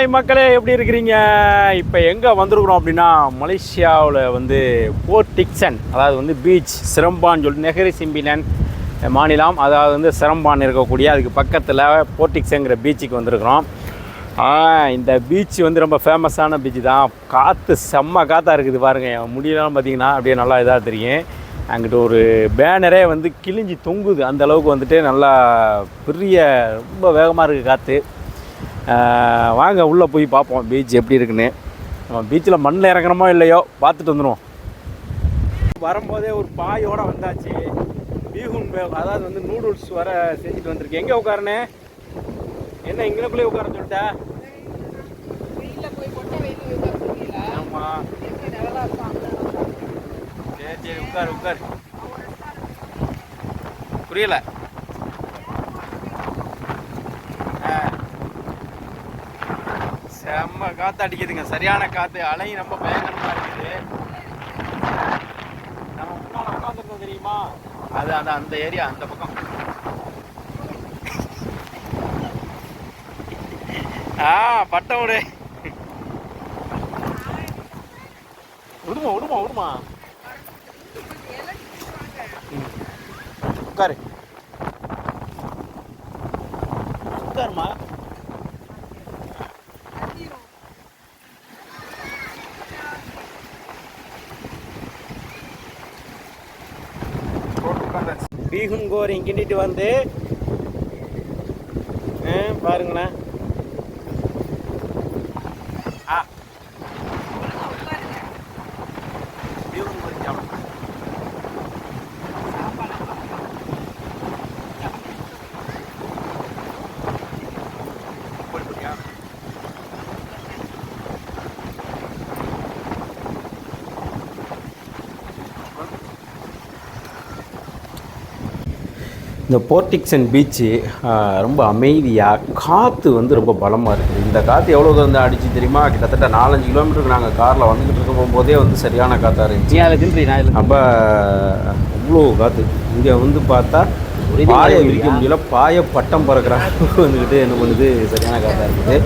Hi மக்களே எப்படி இருக்கிறீங்க? இப்போ எங்கே வந்திருக்கிறோம் அப்படின்னா மலேசியாவில் வந்து போர்ட் டிக்சன் அதாவது வந்து பீச் சிரம்பான்னு சொல்லிட்டு நெஹரி சிம்பிலன் மாநிலம் அதாவது வந்து சிரம்பான் இருக்கக்கூடிய அதுக்கு பக்கத்தில் போர்டிக்ஸங்கிற பீச்சுக்கு வந்திருக்கிறோம். இந்த பீச் வந்து ரொம்ப ஃபேமஸான பீச் தான். காற்று செம்ம காற்றாக இருக்குது பாருங்கள் என் பார்த்தீங்கன்னா அப்படியே நல்லா இதாக தெரியும். அங்கிட்டு ஒரு பேனரே வந்து கிழிஞ்சி தொங்குது. அந்த அளவுக்கு வந்துட்டு நல்லா பெரிய ரொம்ப வேகமாக இருக்குது காற்று வாங்க உள்ளே போய் பார்ப்போம். பீச் எப்படி இருக்குன்னு. நம்ம பீச்சில் மண்ணில் இறங்குறோமோ இல்லையோ பார்த்துட்டு வந்துடுவோம் வரும்போதே ஒரு பாயோட வந்தாச்சு. பீகுன் பே அதாவது வந்து நூடுல்ஸ் வர செஞ்சுட்டு வந்திருக்கேன் எங்கே உட்காருனே? என்ன இங்கனக்குள்ளே உட்கார சொல்லிட்ட? ஆமாம் சரி சரி உட்காரு உட்காரு. புரியல. செம்ம காத்து அடிக்குதுங்க. சரியான காத்து. அலையும் ரொம்ப பயங்கரமா இருக்குது நம்ம முன்னால் உட்காந்துருக்கோம் தெரியுமா? அது அந்த அந்த ஏரியா அந்த பக்கம். ஆ பட்டம் விடு விடுமா விடுமா விடுமா உட்காரு. உட்காருமா. பீகுன் கோரி கிண்டிட்டு வந்து ஆ, இந்த போர்டிக்சன் பீச்சு ரொம்ப அமைதியாக காற்று வந்து ரொம்ப பலமாக இருக்குது. இந்த காற்று எவ்வளோ தூரம் அடிச்சு தெரியுமா? கிட்டத்தட்ட நாலஞ்சு கிலோமீட்டருக்கு நாங்கள் காரில் வந்துக்கிட்டு இருக்கும் போதே வந்து சரியான காற்றா இருந்துச்சு. அப்போ அவ்வளோ காற்று இங்கே வந்து பார்த்தா பாயை? விரிக்க முடியல பாய பட்டம் பறக்கிறாங்க வந்துக்கிட்டு என்ன பண்ணுது சரியான காற்றா இருக்குது.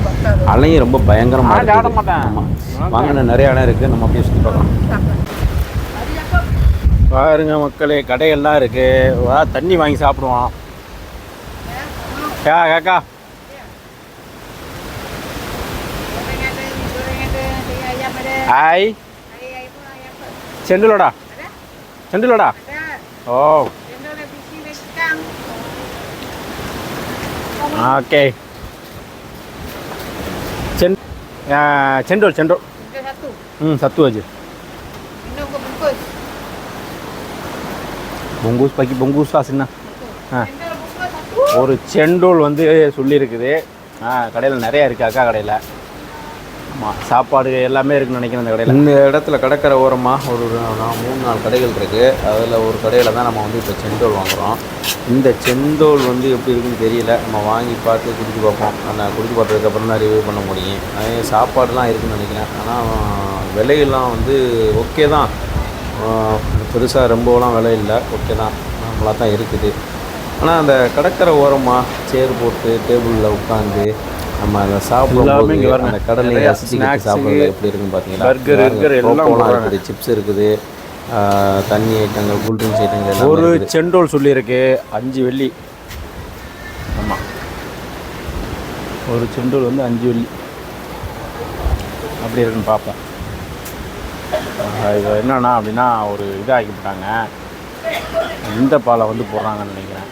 அலையும் ரொம்ப பயங்கரமாக இருக்குது. ஆமாம் வாங்கின நிறைய இடம் இருக்குது நம்ம அப்படியே சுற்றி பார்க்கலாம். பாருங்க மக்களே கடைகள்லாம் இருக்கு. வா தண்ணி வாங்கி சாப்பிடுவோம். கா காக்கா ஹாய் செண்டுலோடா. செண்டுலோடா. ஓ. ஓகே. சென் செண்டோல் செண்டோல். ம் சத்து வச்சு. பொங்கூஸ் பாக்கி பொங்கூஸ் வாசினா ஆ. ஒரு செண்டோல் வந்து சொல்லியிருக்குது. ஆ கடையில் நிறையா இருக்குது அக்கா கடையில். ஆமாம் சாப்பாடு எல்லாமே இருக்குன்னு நினைக்கிறேன் அந்த கடையில். இந்த இடத்துல கடற்கரை ஓரமாக ஒரு மூணு நாலு கடைகள் இருக்குது அதில் ஒரு கடையில் தான் நம்ம வந்து இப்போ செந்தோல் வாங்குகிறோம் இந்த செந்தோல் வந்து எப்படி இருக்குன்னு தெரியல. நம்ம வாங்கி பார்த்து குடிச்சு பார்ப்போம். அந்த குடிச்சு பார்த்ததுக்கப்புறம் தான் ரிவ்யூ பண்ண முடியும். அதே சாப்பாடுலாம் இருக்குன்னு நினைக்கிறேன். ஆனால் விலையெல்லாம் வந்து ஓகே தான். பெருசாக ரொம்பலாம் விலை இல்லை. ஓகே தான். நம்மளாக தான் இருக்குது. ஆனால் அந்த கடற்கரை ஓரமாக சேர் போட்டு டேபிளில் உட்காந்து நம்ம அதை பாருங்க. அந்த கடலை ரசிச்சுக்கிட்டு சாப்பிட்றது எப்படி இருக்குன்னு எல்லாம் கோகோலாம் போடுறாங்க. இருக்குது சிப்ஸ் இருக்குது தண்ணி ஐட்டங்கள் கூல்ட்ரிங்க்ஸ் ஐட்டங்கள் ஒரு. செண்டோல் சொல்லியிருக்கு. அஞ்சு வெள்ளி. ஆமாம் ஒரு செண்டோல் வந்து அஞ்சு வெள்ளி. அப்படி இருக்குன்னு பார்ப்போம். இது என்னென்னா அப்படின்னா ஒரு இதாகி போட்டாங்க இந்த பாலை வந்து போடுறாங்கன்னு நினைக்கிறேன்.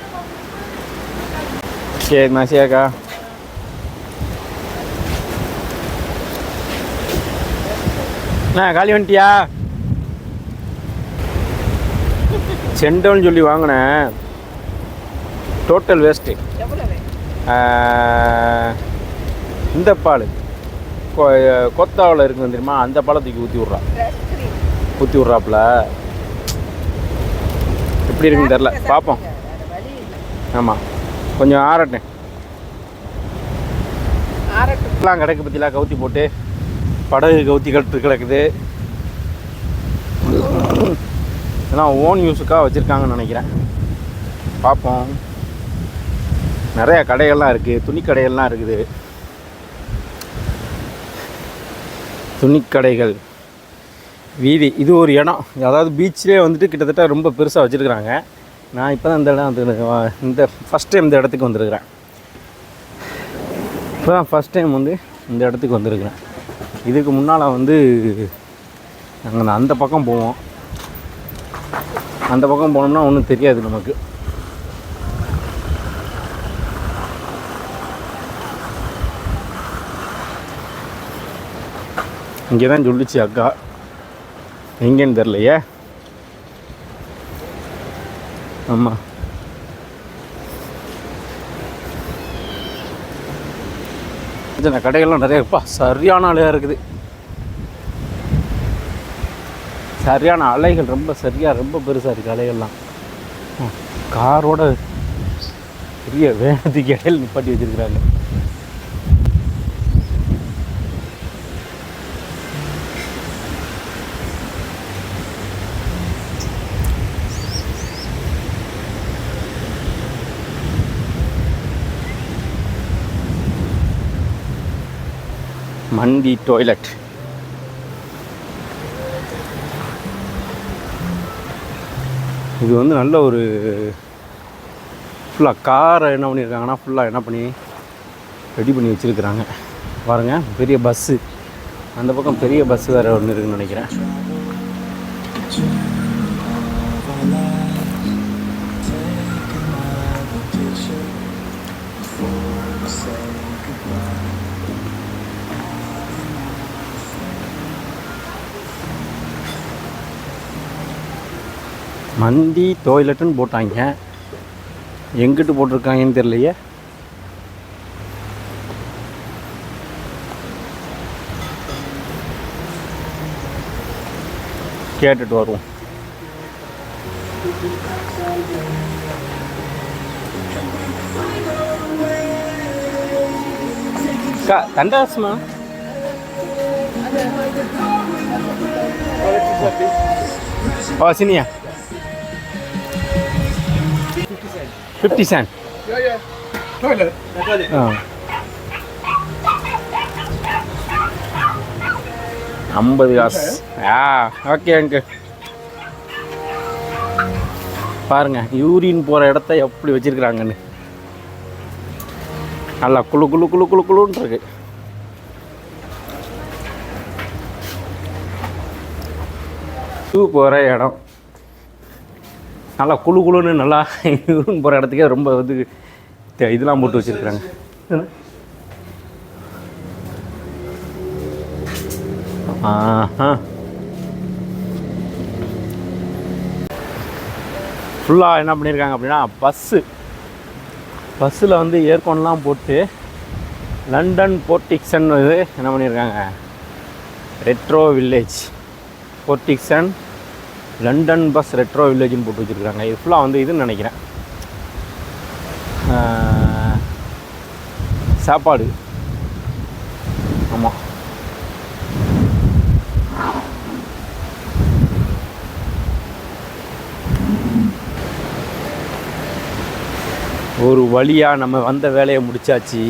சரிண்ணா சரிக்கா அண்ணா காலி வந்துட்டியா? செண்டோன்னு சொல்லி வாங்கினேன். டோட்டல் வேஸ்ட்டு இந்த பால். கொத்தாவில் இருக்குது தெரியுமா? அந்த பழத்துக்கு ஊற்றி விட்றான் ஊற்றி விட்றாப்புல எப்படி இருக்குன்னு தெரில பார்ப்போம் ஆமாம் கொஞ்சம் ஆறட்டேன் ஆரட்டும் எல்லாம் கிடக்கு பற்றிலாம் கவுத்தி போட்டு படகு கவுத்தி கட்டு கிடக்குது. இதெல்லாம் ஓன் யூஸுக்காக வச்சுருக்காங்கன்னு நினைக்கிறேன். பார்ப்போம் நிறைய கடைகள்லாம் இருக்குது துணி கடைகள்லாம் இருக்குது. துணிக்கடைகள் வீதி. இது ஒரு இடம். அதாவது பீச்சிலே வந்துட்டு கிட்டத்தட்ட ரொம்ப பெருசாக வச்சுருக்குறாங்க. நான் இப்போ தான் இந்த இடம் வந்து இந்த ஃபஸ்ட் டைம் இந்த இடத்துக்கு வந்திருக்கிறேன். இப்போ தான் ஃபஸ்ட் டைம் வந்து இந்த இடத்துக்கு வந்திருக்கிறேன். இதுக்கு முன்னால் வந்து நாங்கள் அந்த பக்கம் போவோம். அந்த பக்கம் போனோம்னா ஒன்றும் தெரியாது நமக்கு. இங்கே தான் சொல்லிச்சு அக்கா. எங்கேன்னு தெரிலையே ஆமாம் சின்ன கடைகள்லாம் நிறைய இருப்பா சரியான அலையாக இருக்குது. சரியான அலைகள் ரொம்ப சரியாக ரொம்ப பெருசாக இருக்குது அலைகள்லாம். காரோட பெரிய வேகத்துக்கு இடையில் நிப்பாட்டி வச்சிருக்கிறாங்க. மந்தி டாய்லெட் இது வந்து நல்ல ஒரு ஃபுல்லாக காரை என்ன பண்ணியிருக்காங்கன்னா ஃபுல்லாக என்ன பண்ணி ரெடி பண்ணி வச்சுருக்குறாங்க. பாருங்கள் பெரிய பஸ்ஸு அந்த பக்கம் பெரிய பஸ்ஸு வேறு ஒன்று இருக்குன்னு நினைக்கிறேன். மந்தி டாய்லெட்டுன்னு போட்டாங்க. எங்கிட்டு போட்டிருக்காங்கன்னு தெரியலையே. கேட்டுட்டு வருவோம். அக்கா தண்டாசுமா ஓ சினியா fifty cent Yeah, yeah. Toilet. ஆ ஐம்பது காசு ஆ ஓகே அங்கிள் பாருங்க யூரின் போகிற இடத்த எப்படி வச்சிருக்கிறாங்கன்னு நல்லா குளு குளு குளு குளு குளுன்னு இருக்கு ஷூ போகிற இடம் நல்லா குளு குளுன்னு நல்லா போகிற இடத்துக்கே ரொம்ப வந்து இதெல்லாம் போட்டு வச்சுருக்குறாங்க. ஆஹா. ஃபுல்லாக என்ன பண்ணியிருக்காங்க அப்படின்னா பஸ்ஸு பஸ்ஸில் வந்து ஏர்கோன்லாம் போட்டு லண்டன் போர்டிக்சன் இது என்ன பண்ணியிருக்காங்க retro village Port Dickson London bus retro வில்லேஜ்னு போட்டு வச்சுருக்காங்க இது ஃபுல்லாக வந்து இதுன்னு நினைக்கிறேன். சாப்பாடு. ஆமாம் ஒரு வழியாக நம்ம வந்த வேலையை முடிச்சாச்சு.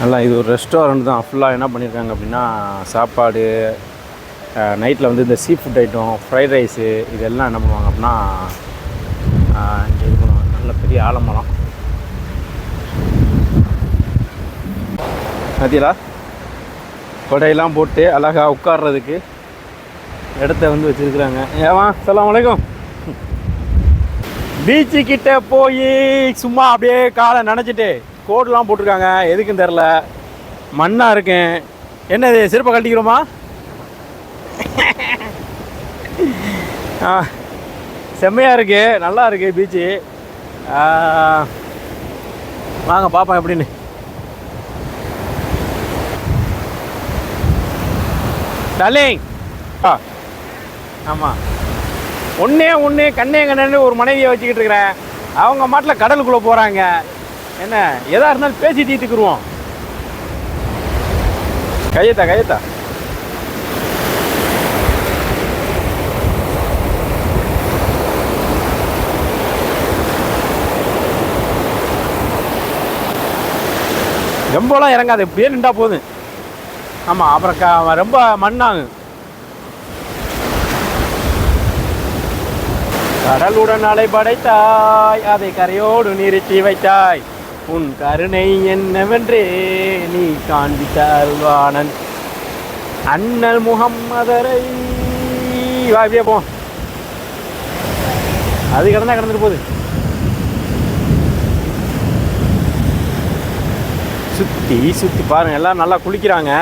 நல்லா இது ஒரு ரெஸ்டாரண்ட் தான். ஃபுல்லாக என்ன பண்ணியிருக்காங்க அப்படின்னா சாப்பாடு நைட்டில் வந்து இந்த sea food item fried rice இதெல்லாம் என்ன பண்ணுவாங்க அப்படின்னா இங்கே இது பண்ணுவாங்க. நல்ல பெரிய ஆலமரம். பார்த்தீங்களா கொடையெல்லாம் போட்டு அழகாக உட்காடுறதுக்கு இடத்த வந்து வச்சுருக்குறாங்க. ஏவா சலாம் வலைக்கம் பீச்சு கிட்ட போய் சும்மா அப்படியே காலை நினச்சிட்டு கோடுலாம் போட்டிருக்காங்க. எதுக்குன்னு தெரில மண்ணாக இருக்கேன். என்னது சிறப்பாக கழட்டிக்கிறோமா? செம்மையாக இருக்கு. நல்லா இருக்கு பீச்சு வாங்க பார்ப்போம் எப்படின்னு. டார்லிங் ஆ. ஆமாம் ஒன்றே ஒன்று கண்ணே கண்ணன்னு ஒரு மனைவியை வச்சுக்கிட்டு இருக்கிறேன். அவங்க மாட்டில் கடலுக்குள்ளே போகிறாங்க என்ன எதா இருந்தாலும் பேசி தீர்த்துக்குருவோம். கையத்தா கையத்தா. ரொம்பலாம் இறங்காது இப்படியே நின்றா போதும். ஆமாம் அப்புறம் க ரொம்ப மண்ணாகும் கடலுடன் அலை படைத்தாய் அதை கரையோடு நிறுத்தி வைத்தாய். உன் கருணை என்னவென்றே நீ காண்பித்தாழ்வானன் அண்ணல் முகம்மதரை வா இப்படியே போ. அது கிடந்தா கிடந்துட்டு போகுது. சுற்றி சுற்றி பாருங்க எல்லாம் நல்லா குளிக்கிறாங்க.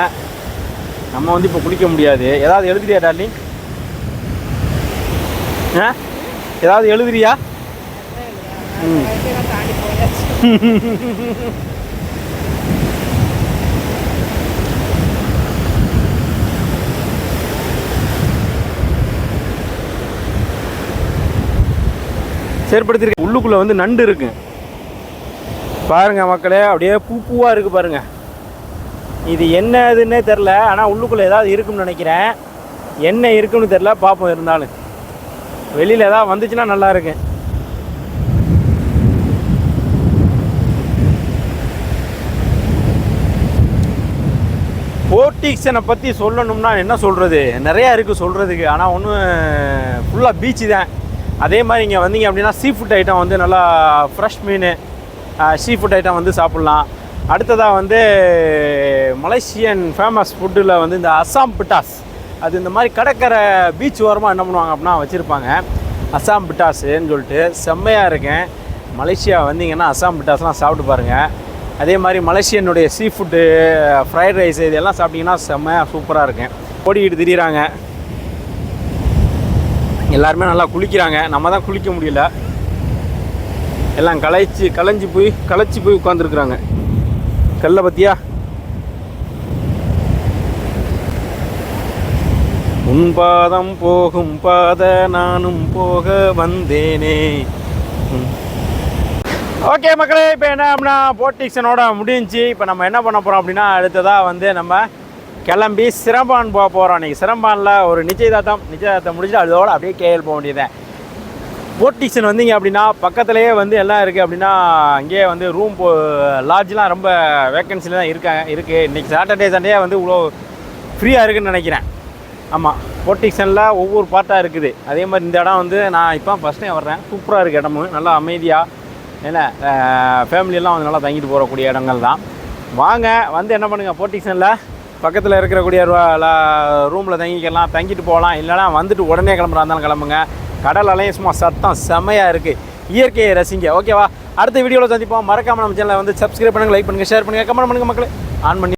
நம்ம வந்து இப்போ குளிக்க முடியாது. ஏதாவது எழுதுறியா டார்லிங் ஆ? ஏதாவது எழுதுறியா? ம். இதெல்லாம் செயற்படுத்திருக்க உள்ளுக்குள்ளே வந்து நண்டு இருக்கு. பாருங்கள் மக்களே அப்படியே பூ பூவாக இருக்குது பாருங்கள் இது என்ன இதுன்னே தெரில ஆனால் உள்ளுக்குள்ளே ஏதாவது இருக்கும்னு நினைக்கிறேன். என்ன இருக்குன்னு தெரில பார்ப்போம் இருந்தாலும். வெளியில் ஏதாவது வந்துச்சுன்னா நல்லா இருக்கு. போர்டிக்ஸனை பற்றி சொல்லணும்னா என்ன சொல்கிறது நிறையா இருக்குது சொல்கிறதுக்கு ஆனால் ஒன்று ஃபுல்லாக பீச்சு தான். அதே மாதிரி இங்கே வந்தீங்க அப்படின்னா சீ ஃபுட் ஐட்டம் வந்து நல்லா ஃப்ரெஷ் மீன் சீ ஃபுட் ஐட்டம் வந்து சாப்பிட்லாம். அடுத்ததாக வந்து மலேசியன் ஃபேமஸ் ஃபுட்டில் வந்து இந்த அஸ்ஸாம் பிட்டாஸ். அது இந்த மாதிரி கடற்கரை பீச் ஓரமாக என்ன பண்ணுவாங்க அப்படின்னா வச்சுருப்பாங்க. அஸ்ஸாம் பிட்டாஸுன்னு சொல்லிட்டு செம்மையாக இருக்கேன். மலேசியா வந்தீங்கன்னா அஸ்ஸாம் பிட்டாஸ்லாம் சாப்பிட்டு பாருங்கள் அதே மாதிரி மலேசியனுடைய சீ ஃபுட்டு ஃப்ரைட் ரைஸ் இதெல்லாம் சாப்பிட்டிங்கன்னா செம்மையாக சூப்பராக இருக்கும் ஓடிக்கிட்டு திரியிறாங்க. எல்லாருமே நல்லா குளிக்கிறாங்க. நம்ம தான் குளிக்க முடியல. எல்லாம் களைச்சி களைஞ்சி போய் களைச்சி போய் உட்காந்துருக்குறாங்க கல்லை பத்தியா? உன் பாதம் போகும் பாத நானும் போக வந்தேனே. ஓகே மக்களே இப்போ என்ன அப்படின்னா போட்டிக்ஷனோட முடிஞ்சு இப்போ நம்ம என்ன பண்ண போகிறோம் அப்படின்னா அடுத்ததாக வந்து நம்ம கிளம்பி சிரம்பான் போக போகிறோம் அன்றைக்கி சிரம்பானில் ஒரு நிச்சயதார்த்தம். நிச்சயதார்த்தம் முடிஞ்சு அதோட அப்படியே கேஎல் போக வேண்டியது போட்டிக்ஸன் வந்தீங்க அப்படின்னா பக்கத்துலேயே வந்து எல்லாம் இருக்குது அப்படின்னா அங்கேயே வந்து ரூம் போ லாட்ஜ்லாம் ரொம்ப வேக்கன்சியில் தான் இருக்காங்க இருக்குது இன்றைக்கி சாட்டர்டே சண்டே வந்து இவ்வளோ ஃப்ரீயாக இருக்குன்னு நினைக்கிறேன். ஆமாம் போட்டிக்ஸனில் ஒவ்வொரு பார்ட்டாக இருக்குது. அதே மாதிரி இந்த இடம் வந்து நான் இப்போ ஃபஸ்ட் டைம் வர்றேன். சூப்பராக இருக்குது இடமும். நல்லா அமைதியாக என்ன ஃபேமிலியெல்லாம் வந்து நல்லா தங்கிட்டு போகக்கூடிய இடங்கள் தான். வாங்க வந்து என்ன பண்ணுங்கள் போட்டிக்ஸனில் பக்கத்தில் இருக்கிறக்கூடிய ரூமில் தங்கிக்கலாம் தங்கிட்டு போகலாம். இல்லைனா வந்துட்டு உடனே கிளம்புறா இருந்தாலும் கிளம்புங்க. கடல் அலையும் சும்மா சத்தம் செமையாக இருக்குது இயற்கையை ரசிங்க. ஓகேவா அடுத்த வீடியோவில் சந்திப்போம். மறக்காமல் நம்ம சேனலை வந்து சப்ஸ்கிரைப் பண்ணுங்கள் லைக் பண்ணுங்கள் ஷேர் பண்ணுங்கள் கமெண்ட் பண்ணுங்கள் மக்களே. ஆன் பண்ணி